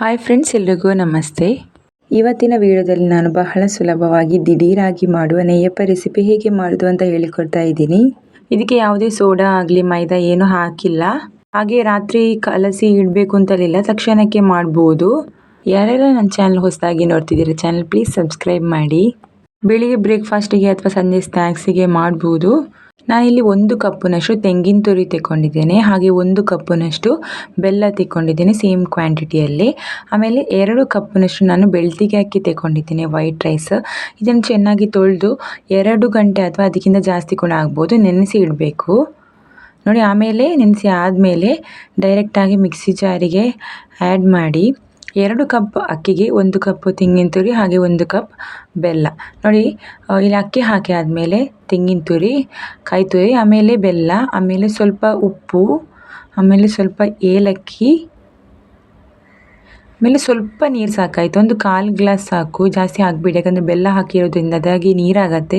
Hi friends ಎಲ್ರಿಗೂ ನಮಸ್ತೆ. ಇವತ್ತಿನ ವಿಡಿಯೋದಲ್ಲಿ ನಾನು ಬಹಳ ಸುಲಭವಾಗಿ ದಿಢೀರಾಗಿ ಮಾಡುವ ನೆಯ್ಯಪ್ಪ ರೆಸಿಪಿ ಹೇಗೆ ಮಾಡೋದು ಅಂತ ಹೇಳಿಕೊಡ್ತಾ ಇದ್ದೀನಿ. ಇದಕ್ಕೆ ಯಾವುದೇ ಸೋಡಾ ಆಗಲಿ, ಮೈದಾ ಏನು ಹಾಕಿಲ್ಲ. ಹಾಗೆ ರಾತ್ರಿ ಕಲಸಿ ಇಡಬೇಕು ಅಂತಲಿಲ್ಲ ತಕ್ಷಣಕ್ಕೆ ಮಾಡ್ಬೋದು. ಯಾರೆಲ್ಲ ನನ್ನ ಚಾನಲ್ ಹೊಸದಾಗಿ ನೋಡ್ತಿದ್ದೀರಾ ಚಾನಲ್ ಪ್ಲೀಸ್ ಸಬ್ಸ್ಕ್ರೈಬ್ ಮಾಡಿ. ಬೆಳಿಗ್ಗೆ ಬ್ರೇಕ್ಫಾಸ್ಟಿಗೆ ಅಥವಾ ಸಂಜೆ ಸ್ನ್ಯಾಕ್ಸಿಗೆ ಮಾಡ್ಬೋದು. ನಾನಿಲ್ಲಿ ಒಂದು ಕಪ್ಪುನಷ್ಟು ತೆಂಗಿನ ತುರಿ ತೆಕ್ಕೊಂಡಿದ್ದೇನೆ, ಹಾಗೆ ಒಂದು ಕಪ್ಪಿನಷ್ಟು ಬೆಲ್ಲ ತೆಕ್ಕೊಂಡಿದ್ದೇನೆ ಸೇಮ್ ಕ್ವಾಂಟಿಟಿಯಲ್ಲಿ. ಆಮೇಲೆ ಎರಡು ಕಪ್ಪಿನಷ್ಟು ನಾನು ಬೆಳ್ತಿಗೆ ಅಕ್ಕಿ ತೆಕ್ಕೊಂಡಿದ್ದೀನಿ, ವೈಟ್ ರೈಸ್. ಇದನ್ನು ಚೆನ್ನಾಗಿ ತೊಳೆದು ಎರಡು ಗಂಟೆ ಅಥವಾ ಅದಕ್ಕಿಂತ ಜಾಸ್ತಿ ಕೂಡ ಆಗ್ಬೋದು, ನೆನೆಸಿ ಇಡಬೇಕು. ನೋಡಿ, ಆಮೇಲೆ ನೆನೆಸಿ ಆದಮೇಲೆ ಡೈರೆಕ್ಟಾಗಿ ಮಿಕ್ಸಿ ಜಾರಿಗೆ ಆ್ಯಡ್ ಮಾಡಿ. ಎರಡು ಕಪ್ ಅಕ್ಕಿಗೆ ಒಂದು ಕಪ್ ತೆಂಗಿನ ತುರಿ ಹಾಗೆ ಒಂದು ಕಪ್ ಬೆಲ್ಲ. ನೋಡಿ ಇಲ್ಲಿ ಅಕ್ಕಿ ಹಾಕಿ ಆದಮೇಲೆ ತೆಂಗಿನ ತುರಿ, ಕಾಯಿ ತುರಿ, ಆಮೇಲೆ ಬೆಲ್ಲ, ಆಮೇಲೆ ಸ್ವಲ್ಪ ಉಪ್ಪು, ಆಮೇಲೆ ಸ್ವಲ್ಪ ಏಲಕ್ಕಿ, ಆಮೇಲೆ ಸ್ವಲ್ಪ ನೀರು ಸಾಕಾಯಿತು. ಒಂದು ಕಾಲು ಗ್ಲಾಸ್ ಸಾಕು. ಜಾಸ್ತಿ ಹಾಕಬೇಡಿ ಯಾಕಂದರೆ ಬೆಲ್ಲ ಹಾಕಿರೋದ್ರಿಂದ ಅದಾಗಿ ನೀರಾಗತ್ತೆ.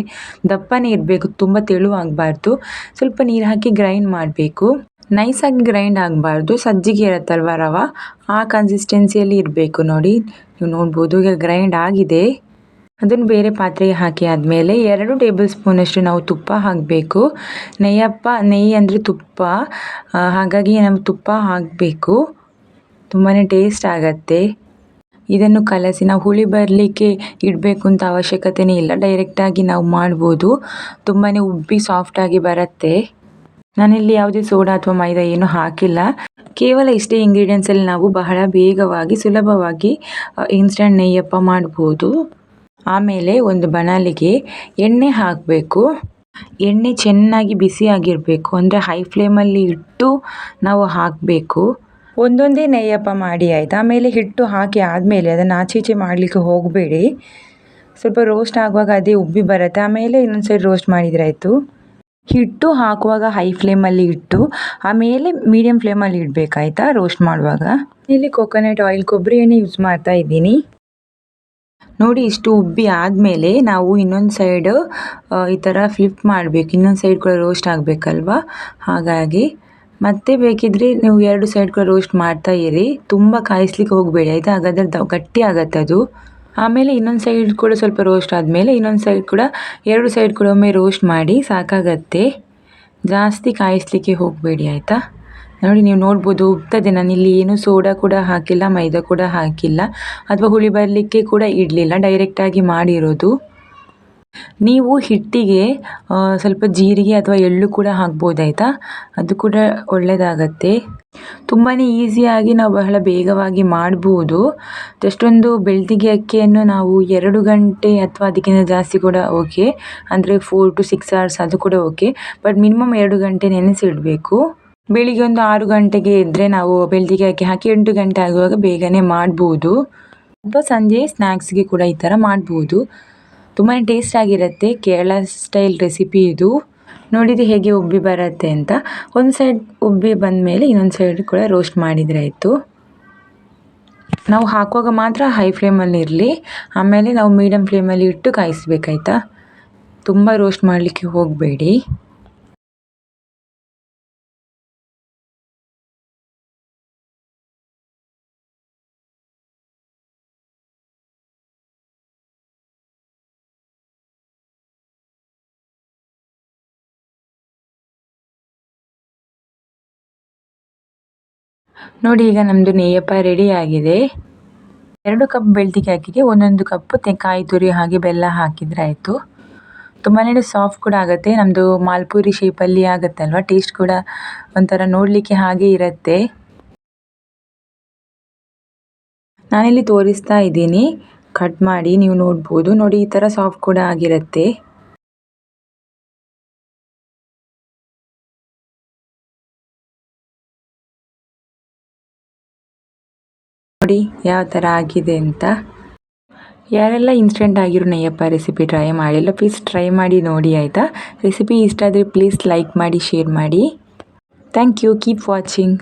ದಪ್ಪನೇ ಇರಬೇಕು ತುಂಬ ತೆಳು ಆಗಬಾರ್ದು ಸ್ವಲ್ಪ ನೀರು ಹಾಕಿ ಗ್ರೈಂಡ್ ಮಾಡಬೇಕು. ನೈಸಾಗಿ ಗ್ರೈಂಡ್ ಆಗಬಾರ್ದು, ಸಜ್ಜಿಗೆ ಇರುತ್ತಲ್ವ ರವೆ? ಆ ಕನ್ಸಿಸ್ಟೆನ್ಸಿಯಲ್ಲಿ ಇರಬೇಕು ನೋಡಿ. ನೀವು ನೋಡ್ಬೋದು, ಈಗ ಗ್ರೈಂಡ್ ಆಗಿದೆ. ಅದನ್ನು ಬೇರೆ ಪಾತ್ರೆಗೆ ಹಾಕಿ ಆದಮೇಲೆ ಎರಡು ಟೇಬಲ್ ಸ್ಪೂನಷ್ಟು ನಾವು ತುಪ್ಪ ಹಾಕಬೇಕು. ನೆಯ್ಯಪ್ಪ ನೆಯ್ಯಿ ಅಂದರೆ ತುಪ್ಪ. ಹಾಗಾಗಿ ನಾವು ತುಪ್ಪ ಹಾಕಬೇಕು. ತುಂಬಾ ಟೇಸ್ಟ್ ಆಗತ್ತೆ. ಇದನ್ನು ಕಲಸಿ ನಾವು ಹುಳಿ ಬರಲಿಕ್ಕೆ ಇಡಬೇಕು ಅಂತ ಅವಶ್ಯಕತೆಯೇ ಇಲ್ಲ. ಡೈರೆಕ್ಟಾಗಿ ನಾವು ಮಾಡ್ಬೋದು. ತುಂಬಾ ಉಬ್ಬಿ ಸಾಫ್ಟಾಗಿ ಬರುತ್ತೆ. ನಾನಿಲ್ಲಿ ಯಾವುದೇ ಸೋಡಾ ಅಥವಾ ಮೈದಾ ಏನು ಹಾಕಿಲ್ಲ. ಕೇವಲ ಇಷ್ಟೇ ಇಂಗ್ರೀಡಿಯೆಂಟ್ಸಲ್ಲಿ ನಾವು ಬಹಳ ಬೇಗವಾಗಿ, ಸುಲಭವಾಗಿ ಇನ್ಸ್ಟಂಟ್ ನೆಯ್ಯಪ್ಪ ಮಾಡ್ಬೋದು. ಆಮೇಲೆ ಒಂದು ಬಣಲಿಗೆ ಎಣ್ಣೆ ಹಾಕಬೇಕು. ಎಣ್ಣೆ ಚೆನ್ನಾಗಿ ಬಿಸಿಯಾಗಿರಬೇಕು ಅಂದರೆ ಹೈ ಫ್ಲೇಮಲ್ಲಿ ಇಟ್ಟು ನಾವು ಹಾಕಬೇಕು. ಒಂದೊಂದೇ ನೆಯ್ಯಪ್ಪ ಮಾಡಿ, ಆಯಿತು? ಆಮೇಲೆ ಹಿಟ್ಟು ಹಾಕಿ ಆದಮೇಲೆ ಅದನ್ನು ಆಚೆ ಈಚೆ ಮಾಡಲಿಕ್ಕೆ ಹೋಗಬೇಡಿ. ಸ್ವಲ್ಪ ರೋಸ್ಟ್ ಆಗುವಾಗ ಅದೇ ಉಬ್ಬಿ ಬರುತ್ತೆ. ಆಮೇಲೆ ಇನ್ನೊಂದು ಸೈಡ್ ರೋಸ್ಟ್ ಮಾಡಿದರೆ ಆಯಿತು. ಹಿಟ್ಟು ಹಾಕುವಾಗ ಹೈ ಫ್ಲೇಮಲ್ಲಿ ಇಟ್ಟು, ಆಮೇಲೆ ಮೀಡಿಯಮ್ ಫ್ಲೇಮಲ್ಲಿ ಇಡಬೇಕಾಯ್ತಾ? ರೋಸ್ಟ್ ಮಾಡುವಾಗ? ಇಲ್ಲಿ ಕೊಕೊನಟ್ ಆಯಿಲ್ ಕೊಬ್ಬರಿ ಎಣ್ಣೆ ಯೂಸ್ ಮಾಡ್ತಾ ಇದ್ದೀನಿ. ನೋಡಿ, ಇಷ್ಟು ಉಬ್ಬಿ ಆದಮೇಲೆ ನಾವು ಇನ್ನೊಂದು ಸೈಡು ಈ ಥರ ಫ್ಲಿಪ್ ಮಾಡಬೇಕು. ಇನ್ನೊಂದು ಸೈಡ್ ಕೂಡ ರೋಸ್ಟ್ ಆಗಬೇಕಲ್ವ? ಹಾಗಾಗಿ. ಮತ್ತೆ ಬೇಕಿದ್ರೆ ನೀವು ಎರಡು ಸೈಡ್ ಕೂಡ ರೋಸ್ಟ್ ಮಾಡ್ತಾ ಇರಿ. ತುಂಬ ಕಾಯಿಸ್ಲಿಕ್ಕೆ ಹೋಗಬೇಡಿ, ಆಯಿತಾ? ಹಾಗಾದರೆ ಗಟ್ಟಿ ಆಗತ್ತೆ ಅದು. ಆಮೇಲೆ ಇನ್ನೊಂದು ಸೈಡ್ ಕೂಡ ಸ್ವಲ್ಪ ರೋಸ್ಟ್ ಆದಮೇಲೆ ಇನ್ನೊಂದು ಸೈಡ್ ಕೂಡ ಎರಡು ಸೈಡ್ ಕೂಡ ಒಮ್ಮೆ ರೋಸ್ಟ್ ಮಾಡಿ ಸಾಕಾಗತ್ತೆ. ಜಾಸ್ತಿ ಕಾಯಿಸ್ಲಿಕ್ಕೆ ಹೋಗಬೇಡಿ ಆಯಿತಾ? ನೋಡಿ ನೀವು ನೋಡ್ಬೋದು ಉಬ್ತದೆ ನಾನಿಲ್ಲಿ ಏನು ಸೋಡಾ ಕೂಡ ಹಾಕಿಲ್ಲ, ಮೈದಾ ಕೂಡ ಹಾಕಿಲ್ಲ, ಅಥವಾ ಹುಳಿ ಬರಲಿಕ್ಕೆ ಕೂಡ ಇಡಲಿಲ್ಲ ಡೈರೆಕ್ಟಾಗಿ ಮಾಡಿರೋದು. ನೀವು ಹಿಟ್ಟಿಗೆ ಸ್ವಲ್ಪ ಜೀರಿಗೆ ಅಥವಾ ಎಳ್ಳು ಕೂಡ ಹಾಕ್ಬೋದಾಯ್ತಾ ಅದು ಕೂಡ ಒಳ್ಳೆಯದಾಗತ್ತೆ ತುಂಬಾ ಈಸಿಯಾಗಿ ನಾವು ಬಹಳ ಬೇಗವಾಗಿ ಮಾಡ್ಬೋದು. ಅಷ್ಟೊಂದು ಬೆಳ್ತಿಗೆ ಅಕ್ಕಿಯನ್ನು ನಾವು ಎರಡು ಗಂಟೆ ಅಥವಾ ಅದಕ್ಕಿಂತ ಜಾಸ್ತಿ ಕೂಡ ಓಕೆ. ಅಂದರೆ ಫೋರ್ ಟು ಸಿಕ್ಸ್ ಅವರ್ಸ್ ಅದು ಕೂಡ ಓಕೆ. ಬಟ್ ಮಿನಿಮಮ್ ಎರಡು ಗಂಟೆ ನೆನೆಸಿಡಬೇಕು. ಬೆಳಿಗ್ಗೆ ಒಂದು ಆರು ಗಂಟೆಗೆ ಇದ್ದರೆ ನಾವು ಬೆಳ್ತಿಗೆ ಅಕ್ಕಿ ಹಾಕಿ ಎಂಟು ಗಂಟೆ ಆಗುವಾಗ ಬೇಗನೆ ಮಾಡ್ಬೋದು. ಅಥವಾ ಸಂಜೆ ಸ್ನ್ಯಾಕ್ಸ್ಗೆ ಕೂಡ ಈ ಥರ ಮಾಡ್ಬೋದು. ತುಂಬಾ ಟೇಸ್ಟ್ ಆಗಿರುತ್ತೆ. ಕೇರಳ ಸ್ಟೈಲ್ ರೆಸಿಪಿ ಇದು. ನೋಡಿದರೆ ಹೇಗೆ ಉಬ್ಬಿ ಬರುತ್ತೆ ಅಂತ. ಒಂದು ಸೈಡ್ ಉಬ್ಬಿ ಬಂದ ಮೇಲೆ ಇನ್ನೊಂದು ಸೈಡ್ ಕೂಡ ರೋಸ್ಟ್ ಮಾಡಿದರೆ ಆಯಿತು. ನಾವು ಹಾಕುವಾಗ ಮಾತ್ರ ಹೈ ಫ್ಲೇಮಲ್ಲಿ ಇರಲಿ. ಆಮೇಲೆ ನಾವು ಮೀಡಿಯಮ್ ಫ್ಲೇಮಲ್ಲಿ ಇಟ್ಟು ಕಾಯಿಸ್ಬೇಕಾಯ್ತಾ? ತುಂಬ ರೋಸ್ಟ್ ಮಾಡಲಿಕ್ಕೆ ಹೋಗಬೇಡಿ. ನೋಡಿ, ಈಗ ನಮ್ಮದು ನೇಯಪ್ಪ ರೆಡಿ ಆಗಿದೆ. ಎರಡು ಕಪ್ ಬೆಳ್ತಿಗೆ ಅಕ್ಕಿಗೆ ಒಂದೊಂದು ಕಪ್ಪು ಕಾಯಿ ತುರಿ ಹಾಗೆ ಬೆಲ್ಲ ಹಾಕಿದರೆ ಆಯಿತು. ತುಂಬಾ ಸಾಫ್ಟ್ ಕೂಡ ಆಗುತ್ತೆ. ನಮ್ಮದು ಮಾಲ್ಪುರಿ ಶೇಪಲ್ಲಿ ಆಗುತ್ತೆ ಅಲ್ವಾ? ಟೇಸ್ಟ್ ಕೂಡ ಒಂಥರ ನೋಡಲಿಕ್ಕೆ ಹಾಗೆ ಇರುತ್ತೆ. ನಾನಿಲ್ಲಿ ತೋರಿಸ್ತಾ ಇದ್ದೀನಿ. ಕಟ್ ಮಾಡಿ ನೀವು ನೋಡ್ಬೋದು. ನೋಡಿ, ಈ ಥರ ಸಾಫ್ಟ್ ಕೂಡ ಆಗಿರುತ್ತೆ. ನೋಡಿ ಯಾವ ಥರ ಆಗಿದೆ ಅಂತ. ಯಾರೆಲ್ಲ ಇನ್ಸ್ಟೆಂಟ್ ಆಗಿರೋ ನಯ್ಯಪ್ಪ ರೆಸಿಪಿ ಟ್ರೈ ಮಾಡಿಲ್ಲ ಪ್ಲೀಸ್ ಟ್ರೈ ಮಾಡಿ ನೋಡಿ ಆಯಿತಾ? ರೆಸಿಪಿ ಇಷ್ಟ ಆದರೆ ಪ್ಲೀಸ್ ಲೈಕ್ ಮಾಡಿ ಶೇರ್ ಮಾಡಿ. Thank you keep watching